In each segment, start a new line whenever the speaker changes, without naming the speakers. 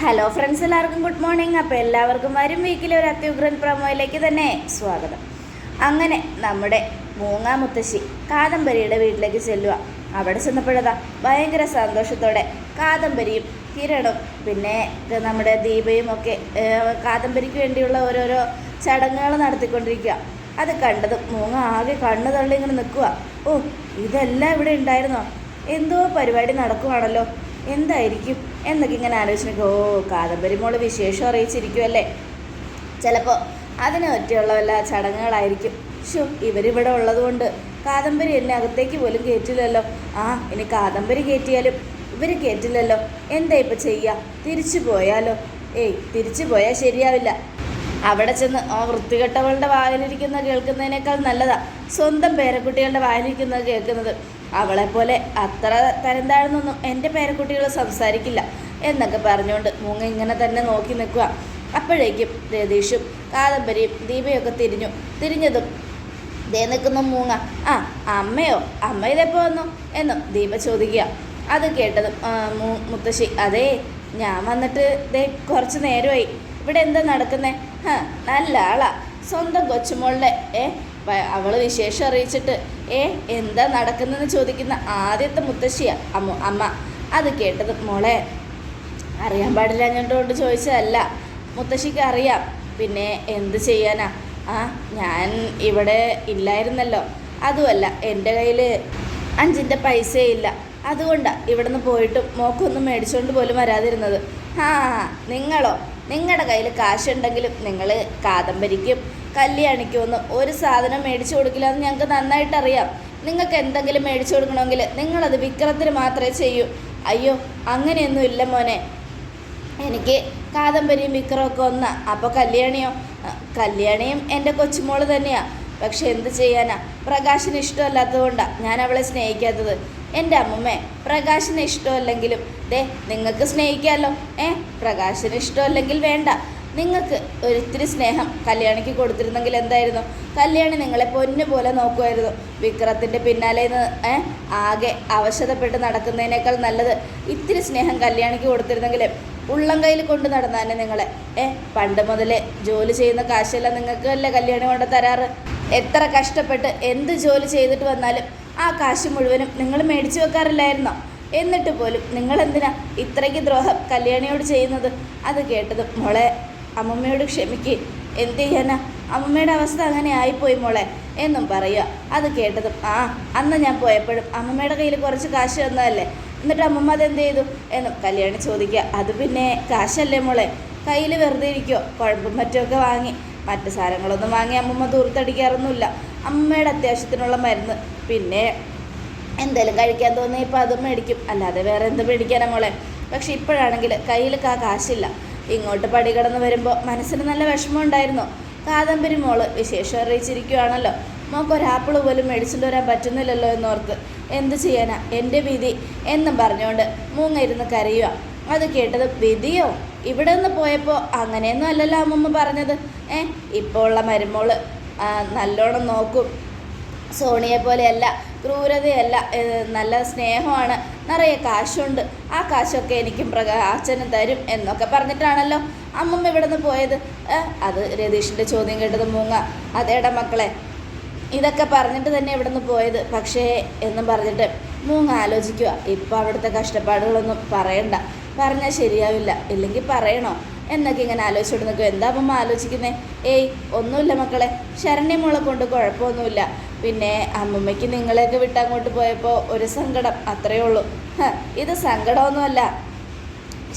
Hello friends എല്ലാവർക്കും good morning അപ്പോൾ എല്ലാവർക്കും വരും വീക്കിലെ ഒരു അത്യുഗ്രൻ പ്രമോയിലേക്ക് തന്നെ സ്വാഗതം. അങ്ങനെ നമ്മുടെ മൂങ്ങാ മുത്തശ്ശി കാദംബരിയുടെ വീട്ടിലേക്ക് ചെല്ലുക. അവിടെ ചെന്നപ്പോഴതാ ഭയങ്കര സന്തോഷത്തോടെ കാദംബരിയും കിരണും പിന്നെ നമ്മുടെ ദീപയും ഒക്കെ കാദംബരിക്ക് വേണ്ടിയുള്ള ഓരോരോ ചടങ്ങുകൾ നടത്തിക്കൊണ്ടിരിക്കുക. അത് കണ്ടതും മൂങ്ങ ആകെ കണ്ണു തള്ളി ഇങ്ങനെ നിൽക്കുക. ഓ ഇതെല്ലാം ഇവിടെ ഉണ്ടായിരുന്നോ? എന്തോ പരിപാടി നടക്കുവാണല്ലോ. എന്തായിരിക്കും എന്നൊക്കെ ഇങ്ങനെ ആലോചിച്ചു ഓ കാദംബരി മോൾ വിശേഷം അറിയിച്ചിരിക്കുമല്ലേ ചിലപ്പോൾ അതിന് പറ്റിയുള്ള വല്ല ചടങ്ങുകളായിരിക്കും. ഷോ ഇവരിവിടെ ഉള്ളതുകൊണ്ട് കാദംബരി എന്നെ അകത്തേക്ക് പോലും കയറ്റില്ലല്ലോ ആ ഇനി കാദംബരി കയറ്റിയാലും ഇവർ കയറ്റില്ലല്ലോ എന്താ ഇപ്പം ചെയ്യുക തിരിച്ചു പോയാലോ? ഏയ് തിരിച്ചു പോയാൽ ശരിയാവില്ല. അവിടെ ചെന്ന് ആ വൃത്തികെട്ടവളുടെ വായിലിരിക്കുന്ന കേൾക്കുന്നതിനേക്കാൾ നല്ലതാ. സ്വന്തം പേരക്കുട്ടികളുടെ വായിലിരിക്കുന്നത് കേൾക്കുന്നത്. അവളെപ്പോലെ അത്ര തരം താഴ്ന്നൊന്നും എന്റെ പേരക്കുട്ടികൾ സംസാരിക്കില്ല എന്നൊക്കെ പറഞ്ഞുകൊണ്ട് മൂങ്ങ ഇങ്ങനെ തന്നെ നോക്കി നിൽക്കുക. അപ്പോഴേക്കും രതീഷും കാദംബരിയും ദീപയൊക്കെ തിരിഞ്ഞു. തിരിഞ്ഞതും ദേ നിൽക്കുന്ന മൂങ്ങ. ആ അമ്മയോ? അമ്മ ഇതെപ്പോൾ വന്നു? എന്നും ദീപ ചോദിക്കുക. അത് കേട്ടതും മുത്തശ്ശി അതേ ഞാൻ വന്നിട്ട് ദേ കുറച്ച് നേരമായി. ഇവിടെ എന്താ നടക്കുന്നേ? നല്ല ആളാ. സ്വന്തം കൊച്ചുമോളുടെ ഏ അവൾ വിശേഷം അറിയിച്ചിട്ട് ഏ എന്താ നടക്കുന്നതെന്ന് ചോദിക്കുന്ന ആദ്യത്തെ മുത്തശ്ശിയാ അമ്മ അമ്മ. അത് കേട്ടത് മോളെ അറിയാൻ പാടില്ല ഞണ്ടുകൊണ്ട് ചോദിച്ചതല്ല. മുത്തശ്ശിക്ക് അറിയാം. പിന്നെ എന്ത് ചെയ്യാനാ? ആ ഞാൻ ഇവിടെ ഇല്ലായിരുന്നല്ലോ. അതുമല്ല എന്റെ കയ്യിൽ അഞ്ചിന്റെ ഇല്ല. അതുകൊണ്ടാണ് ഇവിടുന്ന് പോയിട്ടും മോക്കൊന്നും മേടിച്ചുകൊണ്ട് പോലും വരാതിരുന്നത്. ആ നിങ്ങളോ? നിങ്ങളുടെ കയ്യിൽ കാശുണ്ടെങ്കിലും നിങ്ങൾ കാദംബരിക്കും കല്യാണിക്കും ഒന്നും ഒരു സാധനം മേടിച്ചു കൊടുക്കില്ല എന്ന് ഞങ്ങൾക്ക് നന്നായിട്ട് അറിയാം. നിങ്ങൾക്ക് എന്തെങ്കിലും മേടിച്ചു കൊടുക്കണമെങ്കിൽ നിങ്ങളത് വിക്രത്തിന് മാത്രമേ ചെയ്യൂ. അയ്യോ അങ്ങനെയൊന്നും ഇല്ല മോനെ. എനിക്ക് കാദംബരിയും വിക്രമൊക്കെ ഒന്ന് അപ്പോൾ കല്യാണിയോ? കല്യാണിയും എന്റെ കൊച്ചുമോൾ തന്നെയാണ് പക്ഷെ എന്ത് ചെയ്യാനാ? പ്രകാശിന് ഇഷ്ടമല്ലാത്തതുകൊണ്ടാണ് ഞാൻ അവളെ സ്നേഹിക്കാത്തത്. എന്റെ അമ്മമ്മേ പ്രകാശിന് ഇഷ്ടമല്ലെങ്കിലും ദേ നിങ്ങൾക്ക് സ്നേഹിക്കാമല്ലോ ഏ പ്രകാശിന് ഇഷ്ടമല്ലെങ്കിൽ വേണ്ട. നിങ്ങൾക്ക് ഒരിത്തിരി സ്നേഹം കല്യാണിക്ക് കൊടുത്തിരുന്നെങ്കിൽ എന്തായിരുന്നു? കല്യാണി നിങ്ങളെ പൊന്നു പോലെ നോക്കുമായിരുന്നു. വിക്രത്തിന്റെ പിന്നാലെ നിന്ന് ആകെ അവശതപ്പെട്ട് നടക്കുന്നതിനേക്കാൾ നല്ലത് ഇത്തിരി സ്നേഹം കല്യാണിക്ക് കൊടുത്തിരുന്നെങ്കിൽ ഉള്ളം കയ്യിൽ കൊണ്ട് നടന്നാനെ നിങ്ങളെ. ഏ പണ്ട് മുതലേ ജോലി ചെയ്യുന്ന കാശെല്ലാം നിങ്ങൾക്ക് അല്ലേ കല്യാണി കൊണ്ട് തരാറ്? എത്ര കഷ്ടപ്പെട്ട് എന്ത് ജോലി ചെയ്തിട്ട് വന്നാലും ആ കാശ് മുഴുവനും നിങ്ങൾ മേടിച്ചു വെക്കാറില്ലായിരുന്നോ? എന്നിട്ട് പോലും നിങ്ങളെന്തിനാ ഇത്രയ്ക്ക് ദ്രോഹം കല്യാണിയോട് ചെയ്യുന്നത്? അത് കേട്ടതും മോളെ അമ്മമ്മയോട് ക്ഷമിക്ക്. എന്ത് ചെയ്യാനാ? അമ്മമ്മയുടെ അവസ്ഥ അങ്ങനെ ആയിപ്പോയി മോളെ എന്നും പറയുക. അത് കേട്ടതും ആ അന്ന് ഞാൻ പോയപ്പോഴും അമ്മമ്മയുടെ കയ്യിൽ കുറച്ച് കാശ് തന്നതല്ലേ? എന്നിട്ട് അമ്മമ്മ അതെന്ത് ചെയ്തു? എന്നും കല്യാണി ചോദിക്കുക. അത് പിന്നെ കാശല്ലേ മോളെ? കയ്യിൽ വെറുതെ ഇരിക്കുമോ കുഴപ്പം മറ്റുമൊക്കെ വാങ്ങി. മറ്റു സാധനങ്ങളൊന്നും വാങ്ങി അമ്മമ്മ ദൂർത്തടിക്കാറൊന്നുമില്ല അമ്മയുടെ അത്യാവശ്യത്തിനുള്ള മരുന്ന്. പിന്നെ എന്തെങ്കിലും കഴിക്കാൻ തോന്നി ഇപ്പം അതും മേടിക്കും. അല്ലാതെ വേറെ എന്ത് മേടിക്കാനാ മോളെ? പക്ഷെ ഇപ്പോഴാണെങ്കിൽ കയ്യിൽ കാശില്ല. ഇങ്ങോട്ട് പടി കടന്ന് വരുമ്പോൾ മനസ്സിന് നല്ല വിഷമം ഉണ്ടായിരുന്നു. കാദംബരി മോൾ വിശേഷം അറിയിച്ചിരിക്കുവാണല്ലോ. മോക്ക് ഒരാപ്പിൾ പോലും മേടിച്ചിട്ട് വരാൻ പറ്റുന്നില്ലല്ലോ എന്നോർത്ത്. എന്ത് ചെയ്യാനാ? എന്റെ വിധി. എന്നും പറഞ്ഞുകൊണ്ട് മൂങ്ങ ഇരുന്ന് കരയുക അത് കേട്ടത് വിധിയോ? ഇവിടെ നിന്ന് പോയപ്പോൾ അങ്ങനെയൊന്നും അല്ലല്ലോ അമ്മമ്മ പറഞ്ഞത്. ഏ ഇപ്പോൾ ഉള്ള മരുമോൾ നല്ലോണം നോക്കും. സോണിയെ പോലെയല്ല ക്രൂരതയല്ല നല്ല സ്നേഹമാണ്. നിറയെ കാശുണ്ട്. ആ കാശൊക്കെ എനിക്കും പ്രക അച്ഛന് തരും എന്നൊക്കെ പറഞ്ഞിട്ടാണല്ലോ അമ്മമ്മ ഇവിടെ നിന്ന് പോയത് അത് രതീഷിന്റെ ചോദ്യം കേട്ടത് മൂങ്ങ. അതേടാ മക്കളെ ഇതൊക്കെ പറഞ്ഞിട്ട് തന്നെ ഇവിടെ നിന്ന് പോയത്. പക്ഷേ എന്നും പറഞ്ഞിട്ട് മൂങ്ങ ആലോചിക്കുക. ഇപ്പം അവിടുത്തെ കഷ്ടപ്പാടുകളൊന്നും പറയണ്ട. പറഞ്ഞാൽ ശരിയാവില്ല. ഇല്ലെങ്കിൽ പറയണോ? എന്നൊക്കെ ഇങ്ങനെ ആലോചിച്ചോണ്ട് നിൽക്കും എന്താ അമ്മ ആലോചിക്കുന്നേ? ഏയ് ഒന്നുമില്ല മക്കളെ. ശരണ്യ മോളെ കൊണ്ട് കുഴപ്പമൊന്നുമില്ല. പിന്നെ അമ്മമ്മയ്ക്ക് നിങ്ങളെയൊക്കെ വിട്ട് അങ്ങോട്ട് പോയപ്പോൾ ഒരു സങ്കടം അത്രയേ ഉള്ളൂ. ഇത് സങ്കടമൊന്നുമല്ല.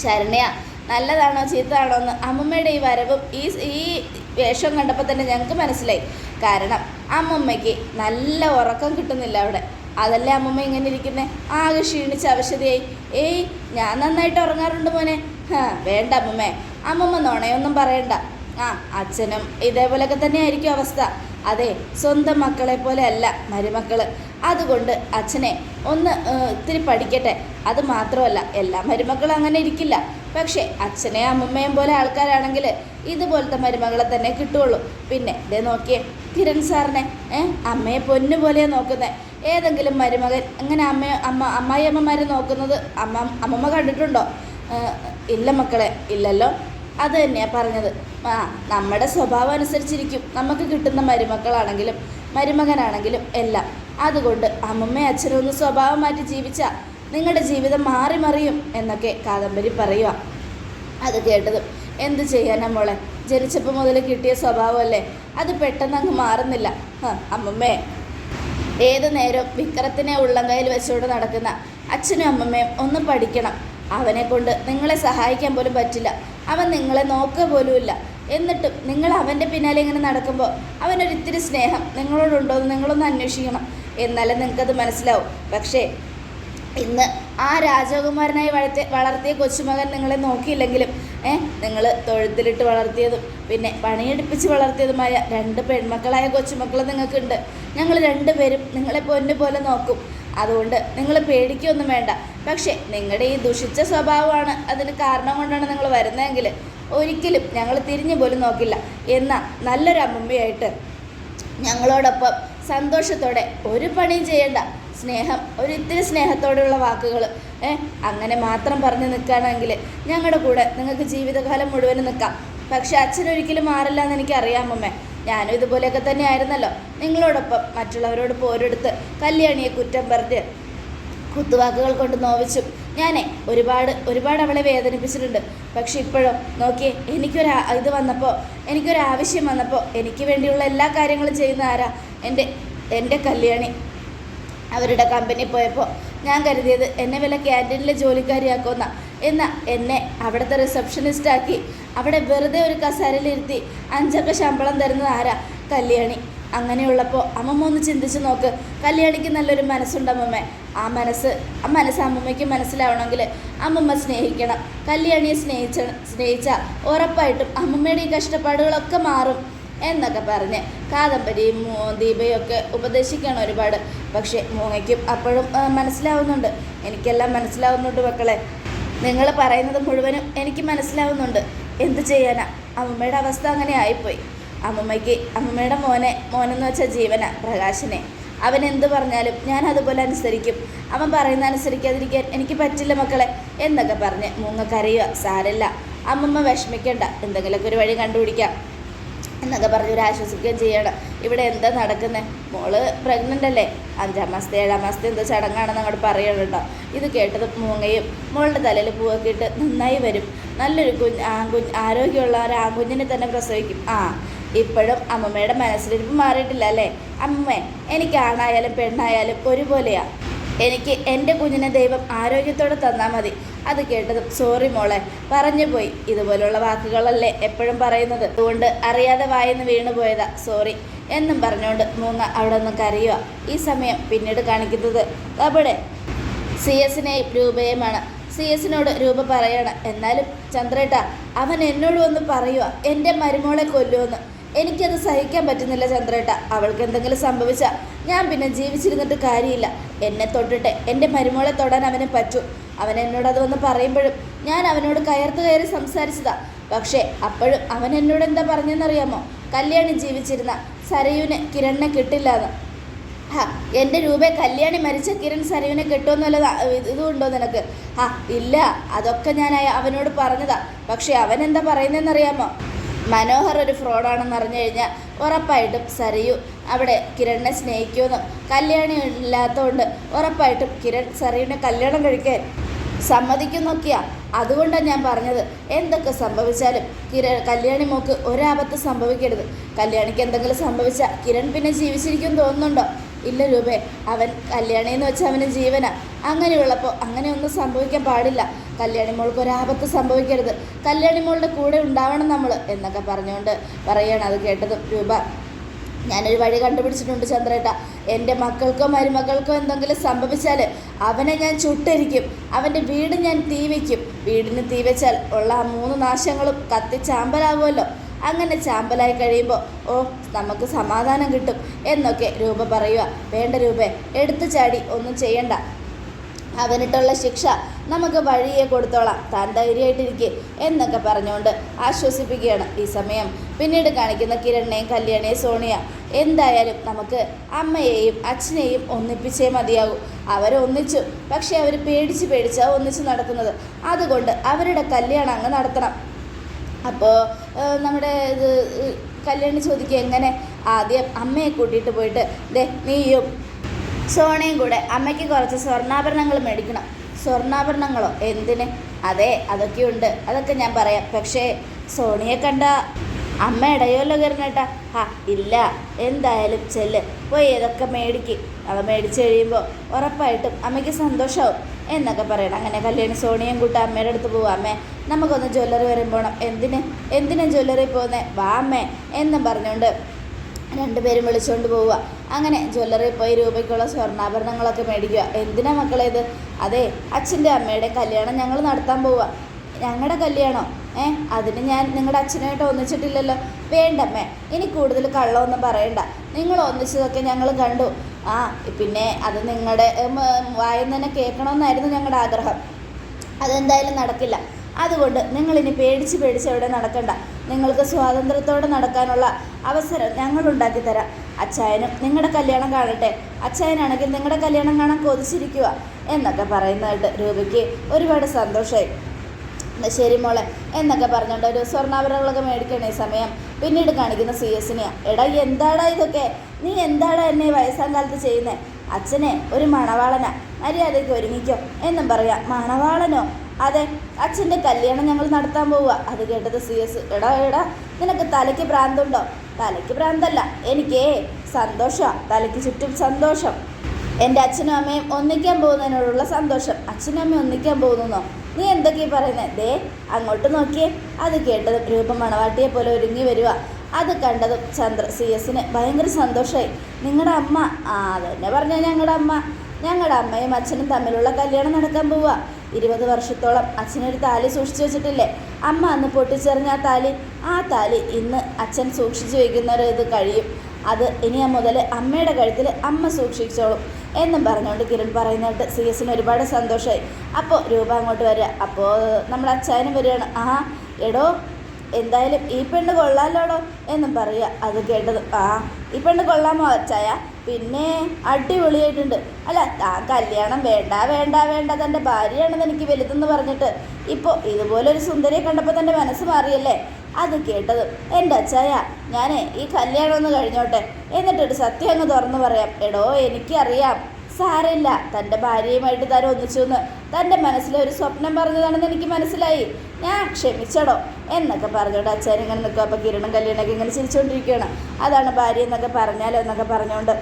ശരണ്യ നല്ലതാണോ ചീത്തതാണോ എന്ന് അമ്മമ്മയുടെ ഈ വരവും ഈ ഈ വേഷം കണ്ടപ്പോൾ തന്നെ ഞങ്ങൾക്ക് മനസ്സിലായി. കാരണം അമ്മമ്മയ്ക്ക് നല്ല ഉറക്കം കിട്ടുന്നില്ല അവിടെ. അതല്ലേ അമ്മമ്മ ഇങ്ങനെ ഇരിക്കുന്നത് ആകെ ക്ഷീണിച്ച് അവശതയായി. ഏയ് ഞാൻ നന്നായിട്ട് ഉറങ്ങാറുണ്ട് മോനെ. വേണ്ട അമ്മമ്മേ. അമ്മമ്മ നുണയൊന്നും പറയണ്ട. ആ അച്ഛനും ഇതേപോലൊക്കെ തന്നെ ആയിരിക്കും അവസ്ഥ. അതെ സ്വന്തം മക്കളെ പോലെ അല്ല മരുമക്കൾ അതുകൊണ്ട് അച്ഛനെ ഒന്ന് ഇത്തിരി പഠിക്കട്ടെ. അത് മാത്രമല്ല എല്ലാ മരുമക്കളും അങ്ങനെ ഇരിക്കില്ല. പക്ഷേ അച്ഛനെ അമ്മമ്മയും പോലെ ആൾക്കാരാണെങ്കിൽ ഇതുപോലത്തെ മരുമകളെ തന്നെ കിട്ടുള്ളൂ പിന്നെ ഇതേ നോക്കിയേ കിരൺ സാറിനെ അമ്മയെ പൊന്നു പോലെ നോക്കുന്നത് ഏതെങ്കിലും മരുമകൻ അങ്ങനെ അമ്മ അമ്മ അമ്മായിയമ്മമാരെ നോക്കുന്നത് അമ്മ അമ്മമ്മ കണ്ടിട്ടുണ്ടോ? ഇല്ല മക്കളെ ഇല്ലല്ലോ. അത് തന്നെയാണ് പറഞ്ഞത്. ആ നമ്മുടെ സ്വഭാവം അനുസരിച്ചിരിക്കും. നമുക്ക് കിട്ടുന്ന മരുമക്കളാണെങ്കിലും മരുമകനാണെങ്കിലും എല്ലാം. അതുകൊണ്ട് അമ്മമ്മ അച്ഛനും ഒന്ന് സ്വഭാവം മാറ്റി ജീവിച്ചാൽ നിങ്ങളുടെ ജീവിതം മാറി മറിയും എന്നൊക്കെ കാദംബരി പറയുക അത് കേട്ടതും എന്ത് ചെയ്യാനാ മോളെ? ജനിച്ചപ്പോൾ മുതൽ കിട്ടിയ സ്വഭാവമല്ലേ? അത് പെട്ടെന്ന് അങ്ങ് മാറുന്നില്ല. അമ്മമ്മേ. ഏത് നേരം വിക്രത്തിനെ ഉള്ളം കയ്യിൽ വെച്ചുകൊണ്ട് നടക്കുന്ന അച്ഛനും അമ്മമ്മയും ഒന്ന് പഠിക്കണം. അവനെ കൊണ്ട് നിങ്ങളെ സഹായിക്കാൻ പോലും പറ്റില്ല. അവൻ നിങ്ങളെ നോക്കുക പോലുമില്ല. എന്നിട്ടും നിങ്ങൾ അവന്റെ പിന്നാലെ ഇങ്ങനെ നടക്കുമ്പോൾ അവനൊരിത്തിരി സ്നേഹം നിങ്ങളോടുണ്ടോ എന്ന് നിങ്ങളൊന്ന് അന്വേഷിക്കണം. എന്നാലേ നിങ്ങൾക്കത് മനസ്സിലാവും. പക്ഷേ ഇന്ന് ആ രാജകുമാരനായി വളർത്തിയ വളർത്തിയ കൊച്ചുമകൻ നിങ്ങളെ നോക്കിയില്ലെങ്കിലും ഏ നിങ്ങൾ തൊഴുത്തിലിട്ട് വളർത്തിയതും പിന്നെ പണിയെടുപ്പിച്ച് വളർത്തിയതുമായ രണ്ട് പെൺമക്കളായ കൊച്ചുമക്കൾ നിങ്ങൾക്കുണ്ട്. ഞങ്ങൾ രണ്ടുപേരും നിങ്ങളെ പൊന്നു പോലെ നോക്കും. അതുകൊണ്ട് നിങ്ങൾ പേടിക്കൊന്നും വേണ്ട. പക്ഷേ നിങ്ങളുടെ ഈ ദുഷിച്ച സ്വഭാവമാണ് അതിന് കാരണം കൊണ്ടാണ് നിങ്ങൾ വരുന്നതെങ്കിൽ ഒരിക്കലും ഞങ്ങൾ തിരിഞ്ഞു പോലും നോക്കില്ല. എന്നാൽ നല്ലൊരു അമ്മമ്മയായിട്ട് ഞങ്ങളോടൊപ്പം സന്തോഷത്തോടെ ഒരു പണിയും ചെയ്യേണ്ട. സ്നേഹം ഒരു ഇത്തിരി സ്നേഹത്തോടെയുള്ള വാക്കുകൾ അങ്ങനെ മാത്രം പറഞ്ഞു നിൽക്കുകയാണെങ്കിൽ ഞങ്ങളുടെ കൂടെ നിങ്ങൾക്ക് ജീവിതകാലം മുഴുവനും നിൽക്കാം പക്ഷെ അച്ഛനൊരിക്കലും മാറില്ല എന്ന് എനിക്കറിയാമമ്മേ ഞാനും ഇതുപോലെയൊക്കെ തന്നെ ആയിരുന്നല്ലോ നിങ്ങളോടൊപ്പം മറ്റുള്ളവരോട് പോരെടുത്ത് കല്യാണിയെ കുറ്റം പറഞ്ഞ് കുത്തുവാക്കുകൾ കൊണ്ട് നോവിച്ചും. ഞാനേ ഒരുപാട് ഒരുപാട് അവളെ വേദനിപ്പിച്ചിട്ടുണ്ട്. പക്ഷെ ഇപ്പോഴും നോക്കിയേ എനിക്കൊരു ഇത് വന്നപ്പോൾ എനിക്കൊരു ആവശ്യം വന്നപ്പോൾ എനിക്ക് വേണ്ടിയുള്ള എല്ലാ കാര്യങ്ങളും ചെയ്യുന്ന ആരാ? എന്റെ എന്റെ കല്യാണി. അവരുടെ കമ്പനി പോയപ്പോൾ ഞാൻ കരുതിയത് എന്നെ വല്ല ക്യാന്റീനിലെ ജോലിക്കാരിയാക്കുമെന്ന. എന്നാൽ എന്നെ അവിടുത്തെ റിസപ്ഷനിസ്റ്റ് ആക്കി അവിടെ വെറുതെ ഒരു കസേരയിലിരുത്തി അഞ്ചൊക്കെ ശമ്പളം തരുന്നത് ആരാ? കല്യാണി. അങ്ങനെയുള്ളപ്പോൾ അമ്മമ്മ ഒന്ന് ചിന്തിച്ച് നോക്ക്. കല്യാണിക്ക് നല്ലൊരു മനസ്സുണ്ട് അമ്മമ്മേ. ആ മനസ്സ് ആ മനസ്സ് അമ്മമ്മയ്ക്ക് മനസ്സിലാവണമെങ്കിൽ അമ്മമ്മ സ്നേഹിക്കണം. കല്യാണിയെ സ്നേഹിച്ച സ്നേഹിച്ചാൽ ഉറപ്പായിട്ടും അമ്മമ്മയുടെ ഈ കഷ്ടപ്പാടുകളൊക്കെ മാറും എന്നൊക്കെ പറഞ്ഞ് കാദംബരിയും ദീപയൊക്കെ ഉപദേശിക്കണം ഒരുപാട്. പക്ഷേ മൂങ്ങയ്ക്കും അപ്പോഴും മനസ്സിലാവുന്നുണ്ട്. എനിക്കെല്ലാം മനസ്സിലാവുന്നുണ്ട് മക്കളെ. നിങ്ങൾ പറയുന്നത് മുഴുവനും എനിക്ക് മനസ്സിലാവുന്നുണ്ട്. എന്ത് ചെയ്യാനാ? അമ്മമ്മയുടെ അവസ്ഥ അങ്ങനെ ആയിപ്പോയി. അമ്മമ്മയ്ക്ക് അമ്മമ്മയുടെ മോനെ മോനെന്ന് വെച്ചാൽ ജീവന പ്രകാശനെ. അവൻ എന്ത് പറഞ്ഞാലും ഞാൻ അതുപോലെ അനുസരിക്കും. അവൻ പറയുന്ന അനുസരിക്കാതിരിക്കാൻ എനിക്ക് പറ്റില്ല മക്കളെ എന്നൊക്കെ പറഞ്ഞ് മൂങ്ങ കരയുക. സാരല്ല. അമ്മമ്മ വിഷമിക്കണ്ട. എന്തെങ്കിലുമൊക്കെ ഒരു വഴി കണ്ടുപിടിക്കാം. എന്നൊക്കെ പറഞ്ഞ് ഒരു ആശ്വസിക്കുകയും ചെയ്യണം. ഇവിടെ എന്താ നടക്കുന്നത് മോൾ പ്രഗ്നന്റ് അല്ലേ? അഞ്ചാം മാസത്തെ ഏഴാം മാസത്തെ എന്തോ ചടങ്ങാണെന്ന് അങ്ങോട്ട് പറയണം കേട്ടോ. ഇത് കേട്ടത് മൂങ്ങയും മോളുടെ തലയിൽ പൂവൊക്കെ ഇട്ട് നന്നായി വരും. നല്ലൊരു കുഞ്ഞ് ആൺകുഞ്ഞ് ആരോഗ്യമുള്ള ഒരു ആൺകുഞ്ഞിനെ തന്നെ പ്രസവിക്കും. ആ ഇപ്പോഴും അമ്മമ്മയുടെ മനസ്സിലിരിപ്പ് മാറിയിട്ടില്ല അല്ലേ? അമ്മേ എനിക്ക് ആണായാലും പെണ്ണായാലും ഒരുപോലെയാ. എനിക്ക് എന്റെ കുഞ്ഞിനെ ദൈവം ആരോഗ്യത്തോടെ തന്നാൽ മതി. അത് കേട്ടതും സോറി മോളെ പറഞ്ഞു പോയി. ഇതുപോലുള്ള വാക്കുകളല്ലേ എപ്പോഴും പറയുന്നത്? അതുകൊണ്ട് അറിയാതെ വായിന്ന് വീണു പോയതാ സോറി എന്നും പറഞ്ഞുകൊണ്ട് മൂന്ന് അവിടെ നിന്ന് കരയുക ഈ സമയം പിന്നീട് കാണിക്കുന്നത് അവിടെ സി എസിനെയും രൂപയുമാണ്. സി എസിനോട് രൂപ പറയണം. എന്നാലും ചന്ദ്രേട്ട അവൻ എന്നോട് ഒന്ന് പറയുക എന്റെ മരുമോളെ കൊല്ലുമെന്ന് എനിക്കത് സഹിക്കാൻ പറ്റുന്നില്ല ചന്ദ്രേട്ട. അവൾക്ക് എന്തെങ്കിലും സംഭവിച്ചാൽ ഞാൻ പിന്നെ ജീവിച്ചിരുന്നിട്ട് കാര്യമില്ല. എന്നെ തൊട്ടിട്ട് എന്റെ മരുമോളെ തൊടാൻ അവനെ പറ്റൂ. അവൻ എന്നോട് അത് വന്ന് പറയുമ്പോഴും ഞാൻ അവനോട് കയർത്ത് കയറി സംസാരിച്ചതാ. പക്ഷേ അപ്പോഴും അവൻ എന്നോട് എന്താ പറഞ്ഞെന്നറിയാമോ? കല്യാണി ജീവിച്ചിരുന്ന സരയുവിന് കിരണിനെ കിട്ടില്ല എന്ന് ഹാ എന്റെ രൂപ കല്യാണി മരിച്ച കിരൺ സരയുവിനെ കിട്ടുമെന്നല്ല ഇതുണ്ടോ നിനക്ക്? ഹാ ഇല്ല അതൊക്കെ ഞാൻ അവനോട് പറഞ്ഞതാ. പക്ഷേ അവൻ എന്താ പറയുന്നതെന്നറിയാമോ? മനോഹർ ഒരു ഫ്രോഡാണെന്ന് അറിഞ്ഞു കഴിഞ്ഞാൽ ഉറപ്പായിട്ടും സരയു അവിടെ കിരണിനെ സ്നേഹിക്കുമെന്നും കല്യാണി ഇല്ലാത്തതുകൊണ്ട് ഉറപ്പായിട്ടും കിരൺ സരയുവിനെ കല്യാണം കഴിക്കാൻ സമ്മതിക്കുന്നൊക്കെയാ. അതുകൊണ്ടാണ് ഞാൻ പറഞ്ഞത്. എന്തൊക്കെ സംഭവിച്ചാലും കിര കല്യാണി മോക്ക് ഒരാപത്ത് സംഭവിക്കരുത്. കല്യാണിക്ക് എന്തെങ്കിലും സംഭവിച്ചാൽ കിരൺ പിന്നെ ജീവിച്ചിരിക്കും തോന്നുന്നുണ്ടോ? ഇല്ല രൂപേ അവൻ കല്യാണി എന്ന് വെച്ചാൽ അവന് ജീവനാ. അങ്ങനെയുള്ളപ്പോൾ അങ്ങനെ ഒന്നും സംഭവിക്കാൻ പാടില്ല. കല്യാണി മോൾക്ക് ഒരാപത്ത് സംഭവിക്കരുത്. കല്യാണി മോളുടെ കൂടെ ഉണ്ടാവണം നമ്മൾ എന്നൊക്കെ പറഞ്ഞുകൊണ്ട് പറയാണ് അത് കേട്ടതും രൂപ. ഞാനൊരു വഴി കണ്ടുപിടിച്ചിട്ടുണ്ട് ചന്ദ്രേട്ട. എന്റെ മക്കൾക്കോ മരുമക്കൾക്കോ എന്തെങ്കിലും സംഭവിച്ചാൽ അവനെ ഞാൻ ചുട്ടരിക്കും. അവന്റെ വീട് ഞാൻ തീ വയ്ക്കും വീടിന് തീ വെച്ചാൽ ഉള്ള ആ മൂന്ന് നാശങ്ങളും കത്തി ചാമ്പലാകുമല്ലോ. അങ്ങനെ ചാമ്പലായി കഴിയുമ്പോൾ ഓ നമുക്ക് സമാധാനം കിട്ടും എന്നൊക്കെ രൂപ പറയുക. വേണ്ട രൂപ എടുത്തു ചാടി ഒന്നും ചെയ്യണ്ട. അവനിട്ടുള്ള ശിക്ഷ നമുക്ക് വഴിയെ കൊടുത്തോളാം. താൻ ധൈര്യമായിട്ടിരിക്കെ എന്നൊക്കെ പറഞ്ഞുകൊണ്ട് ആശ്വസിപ്പിക്കുകയാണ് ഈ സമയം. പിന്നീട് കാണിക്കുന്ന കിരണിനെയും കല്യാണിയെയും സോണിയ. എന്തായാലും നമുക്ക് അമ്മയെയും അച്ഛനെയും ഒന്നിപ്പിച്ചേ മതിയാകൂ അവരൊന്നിച്ചു പക്ഷേ അവർ പേടിച്ച് പേടിച്ചാണ് ഒന്നിച്ച് നടക്കുന്നത്. അതുകൊണ്ട് അവരുടെ കല്യാണം അങ്ങ് നടത്തണം. അപ്പോൾ നമ്മുടെ ഇത് കല്യാണി ചോദിക്കുക എങ്ങനെ? ആദ്യം അമ്മയെ കൂട്ടിയിട്ട് പോയിട്ട് ദേ നീയും സോണയും കൂടെ. അമ്മയ്ക്ക് കുറച്ച് സ്വർണാഭരണങ്ങൾ മേടിക്കണം. സ്വർണാഭരണങ്ങളോ? എന്തിന്? അതെ അതൊക്കെയുണ്ട്. അതൊക്കെ ഞാൻ പറയാം. പക്ഷേ സോണിയെ കണ്ട അമ്മ ഇടയോല്ലോ കയറുന്നേട്ടാ ആ ഇല്ല. എന്തായാലും ചെല്ല്. പോയി ഇതൊക്കെ മേടിക്ക്? അവ മേടിച്ച് കഴിയുമ്പോൾ ഉറപ്പായിട്ടും അമ്മയ്ക്ക് സന്തോഷമാവും എന്നൊക്കെ പറയണം. അങ്ങനെ കല്യാണി സോണിയും കൂട്ടി അമ്മയുടെ അടുത്ത് പോവാം. അമ്മേ നമുക്കൊന്ന് ജ്വല്ലറി വരെ പോകണം എന്തിന്? എന്തിനാ ജ്വല്ലറി പോകുന്നേ? വാ അമ്മേ എന്നും പറഞ്ഞുകൊണ്ട് രണ്ടുപേരും വിളിച്ചുകൊണ്ട് പോവുക. അങ്ങനെ ജ്വല്ലറിയിൽ പോയി രൂപയ്ക്കുള്ള സ്വർണാഭരണങ്ങളൊക്കെ മേടിക്കുക. എന്തിനാ മക്കളെ ഇത്? അതെ അച്ഛന്റെ അമ്മയുടെ കല്യാണം ഞങ്ങൾ നടത്താൻ പോവുക. ഞങ്ങളുടെ കല്യാണം ഏ? അതിന് ഞാൻ നിങ്ങളുടെ അച്ഛനായിട്ട് ഒന്നിച്ചിട്ടില്ലല്ലോ. വേണ്ടമ്മേ ഇനി കൂടുതൽ കള്ളമൊന്നും പറയണ്ട. നിങ്ങൾ ഒന്നിച്ചതൊക്കെ ഞങ്ങൾ കണ്ടു. ആ പിന്നെ അത് നിങ്ങളുടെ വായിൽ തന്നെ കേൾക്കണമെന്നായിരുന്നു ഞങ്ങളുടെ ആഗ്രഹം. അതെന്തായാലും നടക്കില്ല. അതുകൊണ്ട് നിങ്ങളിനി പേടിച്ച് പേടിച്ച് എവിടെ നടക്കണ്ട. നിങ്ങൾക്ക് സ്വാതന്ത്ര്യത്തോടെ നടക്കാനുള്ള അവസരം ഞങ്ങൾ ഉണ്ടാക്കി തരാം അച്ചായനും നിങ്ങളുടെ കല്യാണം കാണട്ടെ. അച്ചായനാണെങ്കിൽ നിങ്ങളുടെ കല്യാണം കാണാൻ കൊതിച്ചിരിക്കുക എന്നൊക്കെ പറയുന്നതായിട്ട് രൂപയ്ക്ക് ഒരുപാട് സന്തോഷമായി. ശരി മോളെ എന്നൊക്കെ പറഞ്ഞുകൊണ്ട് ഒരു സ്വർണാഭരണങ്ങളൊക്കെ മേടിക്കണ സമയം പിന്നീട് കാണിക്കുന്ന സി എസിനെയാണ് എടാ എന്താടാ ഇതൊക്കെ? നീ എന്താടാ എന്നെ വയസ്സാം കാലത്ത് ചെയ്യുന്നത് അച്ഛനെ ഒരു മണവാളന. മര്യാദയ്ക്ക് ഒരുങ്ങിക്കോ. എന്നും പറയാം. മണവാളനോ? അതെ അച്ഛന്റെ കല്യാണം ഞങ്ങൾ നടത്താൻ പോവുക. അത് കേട്ടത് സി എസ്. എടാ എടാ നിനക്ക് തലയ്ക്ക് ഭ്രാന്തുണ്ടോ? തലയ്ക്ക് ഭ്രാന്തല്ല എനിക്കേ സന്തോഷമാണ് തലയ്ക്ക് ചുറ്റും സന്തോഷം. എന്റെ അച്ഛനും അമ്മയും ഒന്നിക്കാൻ പോകുന്നതിനോടുള്ള സന്തോഷം. അച്ഛനും അമ്മയും ഒന്നിക്കാൻ പോകുന്നോ? നീ എന്തൊക്കെയാ പറയുന്നത് ദേ അങ്ങോട്ട് നോക്കിയേ. അത് കേട്ടതും രൂപം മണവാട്ടിയെ പോലെ ഒരുങ്ങി വരിക അത് കണ്ടതും ചന്ദ്ര സി എസിന് ഭയങ്കര സന്തോഷമായി നിങ്ങളുടെ അമ്മ ആ അതന്നെ പറഞ്ഞ ഞങ്ങളുടെ അമ്മ. ഞങ്ങളുടെ അമ്മയും അച്ഛനും തമ്മിലുള്ള കല്യാണം നടക്കാൻ പോവുക ഇരുപത് വർഷത്തോളം അച്ഛനൊരു താലി സൂക്ഷിച്ചു വെച്ചിട്ടില്ലേ? അമ്മ അന്ന് പൊട്ടിച്ചെറിഞ്ഞ ആ താലി ആ താലി ഇന്ന് അച്ഛൻ സൂക്ഷിച്ചു വയ്ക്കുന്ന ഒരു ഇത് കഴിയും. അത് ഇനി മുതൽ അമ്മയുടെ കഴുത്തിൽ അമ്മ സൂക്ഷിച്ചോളും എന്നും പറഞ്ഞുകൊണ്ട് കിരൺ പറയുന്നിട്ട് സി എസിന് ഒരുപാട് സന്തോഷമായി അപ്പോൾ രൂപ അങ്ങോട്ട് വരിക. അപ്പോൾ നമ്മുടെ അച്ചായനും വരികയാണ്. ആ എടോ എന്തായാലും ഈ പെണ്ണ് കൊള്ളാലോടോ എന്നും പറയുക. അത് കേട്ടത് ആ ഈ പെണ്ണ് കൊള്ളാമോ അച്ചായ? പിന്നെ അടിപൊളിയായിട്ടുണ്ട്. അല്ല താൻ കല്യാണം വേണ്ട വേണ്ട വേണ്ട തന്റെ ഭാര്യയാണെന്ന് എനിക്ക് വലുതെന്ന് പറഞ്ഞിട്ട്. ഇപ്പോൾ ഇതുപോലൊരു സുന്ദരിയെ കണ്ടപ്പോൾ തന്റെ മനസ്സ് മാറിയല്ലേ? അത് കേട്ടത് എന്റെ അച്ചായ ഞാനേ ഈ കല്യാണം ഒന്ന് കഴിഞ്ഞോട്ടെ. എന്നിട്ടൊരു സത്യം അങ്ങ് തുറന്നു പറയാം. എടോ എനിക്കറിയാം. സാരമില്ല തന്റെ ഭാര്യയുമായിട്ട് തരം ഒന്നിച്ചു എന്ന്. തന്റെ മനസ്സിലെ ഒരു സ്വപ്നം പറഞ്ഞതാണെന്ന് എനിക്ക് മനസ്സിലായി. ഞാൻ ക്ഷമിച്ചടോ. എന്നൊക്കെ പറഞ്ഞുകൊണ്ട് അച്ഛൻ ഇങ്ങനെ നിൽക്കും. അപ്പോൾ കിരണും കല്യാണമൊക്കെ ഇങ്ങനെ ചിരിച്ചുകൊണ്ടിരിക്കുകയാണ്. അതാണ് ഭാര്യ എന്നൊക്കെ പറഞ്ഞാലോ എന്നൊക്കെ പറഞ്ഞുകൊണ്ട്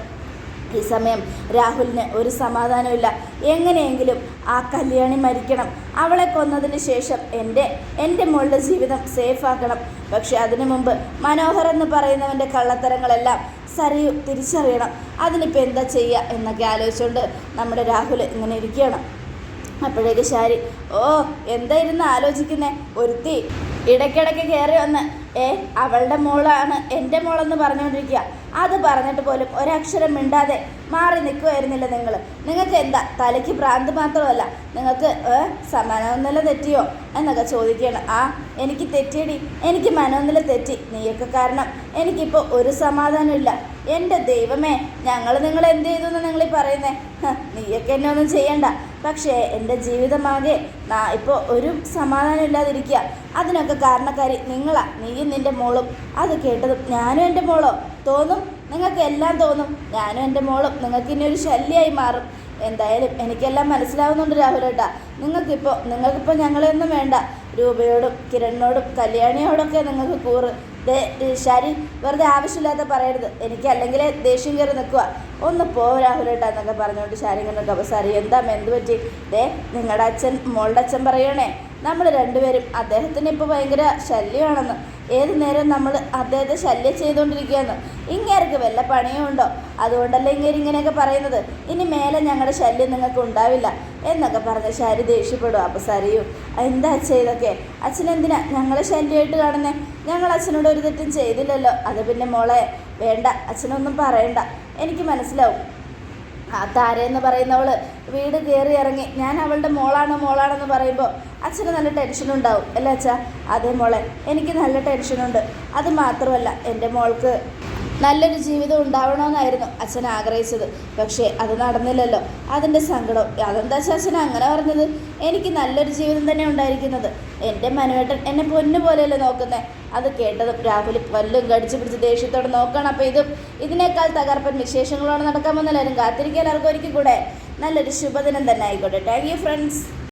ഈ സമയം രാഹുലിന് ഒരു സമാധാനമില്ല എങ്ങനെയെങ്കിലും ആ കല്യാണി മരിക്കണം. അവളെ കൊന്നതിന് ശേഷം എന്റെ എന്റെ മോളുടെ ജീവിതം സേഫാക്കണം പക്ഷെ അതിനു മുമ്പ് മനോഹർ എന്ന് പറയുന്നവന്റെ കള്ളത്തരങ്ങളെല്ലാം സരയു തിരിച്ചറിയണം. അതിനിപ്പോൾ എന്താ ചെയ്യുക എന്നൊക്കെ ആലോചിച്ചുകൊണ്ട് നമ്മുടെ രാഹുൽ ഇങ്ങനെ ഇരിക്കുകയാണ്. അപ്പോഴേക്ക് ശാരി ഓ എന്തായിരുന്നു ആലോചിക്കുന്നേ? ഒരുത്തി ഇടയ്ക്കിടയ്ക്ക് കയറി വന്ന് ഏ അവളുടെ മോളാണ് എന്റെ മോളെന്ന് പറഞ്ഞുകൊണ്ടിരിക്കുക. അത് പറഞ്ഞിട്ട് പോലും ഒരക്ഷരം മിണ്ടാതെ മാറി നിൽക്കുമായിരുന്നില്ല നിങ്ങൾ. നിങ്ങൾക്ക് എന്താ തലയ്ക്ക് ഭ്രാന്ത് മാത്രമല്ല? നിങ്ങൾക്ക് മനോനില തെറ്റിയോ? എന്നൊക്കെ ചോദിക്കുകയാണ്. ആ എനിക്ക് തെറ്റിയടി. എനിക്ക് മനോനില തെറ്റി. നീയൊക്കെ കാരണം എനിക്കിപ്പോൾ ഒരു സമാധാനമില്ല എന്റെ ദൈവമേ ഞങ്ങൾ നിങ്ങൾ എന്ത് ചെയ്തു എന്ന് നിങ്ങൾ പറയുന്നേ നീയൊക്കെ എന്നെ ഒന്നും ചെയ്യണ്ട. പക്ഷേ എന്റെ ജീവിതമാകെ ഇപ്പോൾ ഒരു സമാധാനം ഇല്ലാതിരിക്കുക അതിനൊക്കെ കാരണക്കാരി നിങ്ങളാ. നീയും നിന്റെ മോളും. അത് കേട്ടതും ഞാനും എന്റെ മോളോ. തോന്നും? നിങ്ങൾക്ക് എല്ലാം തോന്നും. ഞാനും എന്റെ മോളും. നിങ്ങൾക്ക് ഇനി ഒരു ശല്യമായി മാറും. എന്തായാലും എനിക്കെല്ലാം മനസ്സിലാവുന്നുണ്ട് രാഹുലേട്ടാ. നിങ്ങൾക്കിപ്പോൾ നിങ്ങൾക്കിപ്പോൾ ഞങ്ങളെയൊന്നും വേണ്ട. രൂപയോടും കിരണിനോടും കല്യാണിയോടൊക്കെ നിങ്ങൾക്ക് കൂറ്. ശരി വെറുതെ ആവശ്യമില്ലാത്ത പറയരുത്. എനിക്ക് അല്ലെങ്കിൽ ദേഷ്യം കയറി നിൽക്കുക ഒന്ന് പോ രാഹുലേട്ടാ എന്നൊക്കെ പറഞ്ഞുകൊണ്ട് ശാരി കണ്ടു കബസാരി എന്താ എന്ത് പറ്റി? ദേ നിങ്ങളുടെ അച്ഛൻ മോളുടെ അച്ഛൻ പറയണേ നമ്മൾ രണ്ടുപേരും അദ്ദേഹത്തിന് ഇപ്പോൾ ഭയങ്കര ശല്യമാണെന്ന്. ഏത് നേരം നമ്മൾ അദ്ദേഹത്തെ ശല്യം ചെയ്തുകൊണ്ടിരിക്കുകയെന്ന് ഇങ്ങേർക്ക് വല്ല പണിയും ഉണ്ടോ? അതുകൊണ്ടല്ലേ ഇങ്ങനെ ഇങ്ങനെയൊക്കെ പറയുന്നത്. ഇനി മേലെ ഞങ്ങളുടെ ശല്യം നിങ്ങൾക്ക് ഉണ്ടാവില്ല എന്നൊക്കെ പറഞ്ഞ് ശാരി ദേഷ്യപ്പെടും അപ്പം എന്താ അച്ഛ ഇതൊക്കെ? അച്ഛനെന്തിനാ ഞങ്ങളെ ശല്യമായിട്ട് കാണുന്നേ? ഞങ്ങൾ അച്ഛനോട് ഒരു തെറ്റും ചെയ്തില്ലല്ലോ. അത് പിന്നെ മോളെ വേണ്ട അച്ഛനൊന്നും പറയണ്ട. എനിക്ക് മനസ്സിലാവും. ആ താര എന്ന് പറയുന്നവൾ വീട് കയറി ഇറങ്ങി ഞാൻ അവളുടെ മോളാണ് മോളാണെന്ന് പറയുമ്പോൾ അച്ഛന് നല്ല ടെൻഷനുണ്ടാവും അല്ലേ അച്ഛാ? അതേ മോളെ എനിക്ക് നല്ല ടെൻഷനുണ്ട് അത് മാത്രമല്ല എന്റെ മോൾക്ക് നല്ലൊരു ജീവിതം ഉണ്ടാവണമെന്നായിരുന്നു അച്ഛൻ ആഗ്രഹിച്ചത്. പക്ഷേ അത് നടന്നില്ലല്ലോ. അതിന്റെ സങ്കടം. അതെന്താ അച്ഛൻ അങ്ങനെ പറഞ്ഞത്? എനിക്ക് നല്ലൊരു ജീവിതം തന്നെ ഉണ്ടായിരിക്കുന്നത്. എന്റെ മനുവേട്ടൻ എന്നെ പൊന്നു പോലെയല്ലേ നോക്കുന്നത് അത് കേട്ടത് രാഹുൽ വല്ലും കടിച്ചു പിടിച്ച് ദേഷ്യത്തോടെ നോക്കണം അപ്പോൾ ഇതും ഇതിനേക്കാൾ തകർപ്പൻ വിശേഷങ്ങളോടെ നടക്കാമെന്നല്ലാരും കാത്തിരിക്കാൻ എല്ലാവർക്കും ഒരിക്കൽ കൂടെ നല്ലൊരു ശുഭദിനം തന്നെ ആയിക്കോട്ടെ. Thank you friends